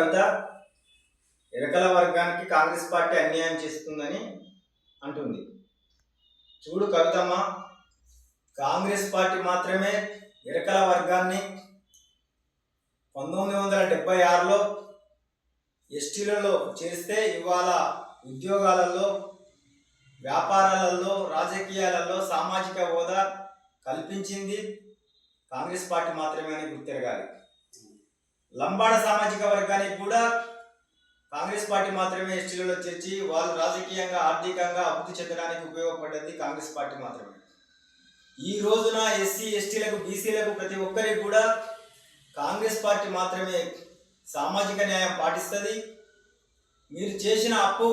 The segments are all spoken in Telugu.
కవిత ఎరకల వర్గానికి కాంగ్రెస్ పార్టీ అన్యాయం చేస్తుందని అంటుంది. చూడు కవితమ్మ కాంగ్రెస్ పార్టీ మాత్రమే ఎరకల వర్గాన్ని పంతొమ్మిది వందల డెబ్బై ఆరులో ఎస్టీలలో చేస్తే ఇవాళ ఉద్యోగాలలో వ్యాపారాలలో రాజకీయాలలో సామాజిక హోదా కల్పించింది కాంగ్రెస్ పార్టీ మాత్రమే అని గుర్తెరగాలి. లంబాడ సామాజిక వర్గానికి కూడా కాంగ్రెస్ పార్టీ మాత్రమే ఎస్టీలలో చేర్చి వాళ్ళు రాజకీయంగా ఆర్థికంగా అభివృద్ధి చెందడానికి ఉపయోగపడ్డది కాంగ్రెస్ పార్టీ మాత్రమే. ఈ రోజున ఎస్సీ ఎస్టీలకు బీసీలకు ప్రతి ఒక్కరికి కూడా కాంగ్రెస్ పార్టీ మాత్రమే సామాజిక న్యాయం పాటిస్తుంది. మీరు చేసిన అప్పు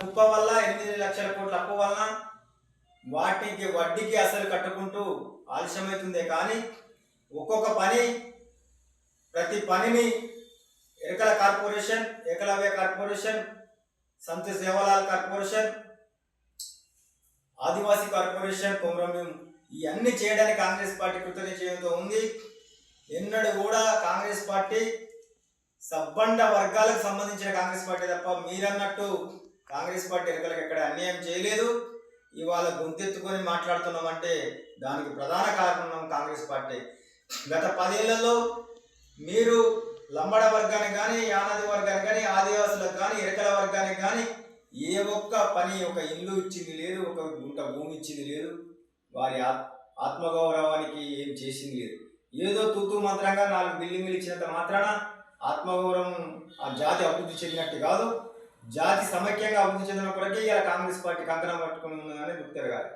కుప్ప వల్ల ఎనిమిది లక్షల కోట్ల అప్పు వలన వాటికి వడ్డీకి అసలు కట్టుకుంటూ ఆలస్యమవుతుందే కానీ ఒక్కొక్క పని ప్రతి పనిని Yerukala corporation Ekalavya corporation Sant Sevalal corporation Adivasi corporation Komaram Bheem ఇవన్నీ చేయడానికి కాంగ్రెస్ పార్టీ కృతనిశ్చయంతో ఉంది. ఎన్నడూ కూడా కాంగ్రెస్ పార్టీ సబ్బండ వర్గాలకు సంబంధించిన కాంగ్రెస్ పార్టీ తప్ప మీరన్నట్టు కాంగ్రెస్ పార్టీ ఎరకలకు ఎక్కడ అన్యాయం చేయలేదు. ఇవాళ గొంతెత్తుకొని మాట్లాడుతున్నామంటే దానికి ప్రధాన కారణం కాంగ్రెస్ పార్టీ. గత పదేళ్ళలో మీరు లంబడ వర్గానికి కానీ యానాది వర్గానికి కానీ ఆదివాసులకు కానీ ఇరకల వర్గానికి కానీ ఏ ఒక్క పని ఒక ఇల్లు ఇచ్చింది లేదు ఒక గుంట భూమి ఇచ్చింది లేదు వారి ఆత్ ఆత్మగౌరవానికి ఏం చేసింది లేదు. ఏదో తూతు మంత్రంగా నాలుగు బిల్డింగ్లు ఇచ్చినంత మాత్రాన ఆత్మగౌరవం ఆ జాతి అభివృద్ధి చెందినట్టు కాదు. జాతి సమైక్యంగా అభివృద్ధి చెందిన కొరకే ఇలా కాంగ్రెస్ పార్టీ కంకణం పట్టుకుని ఉన్నదని గుర్తెరగాలి.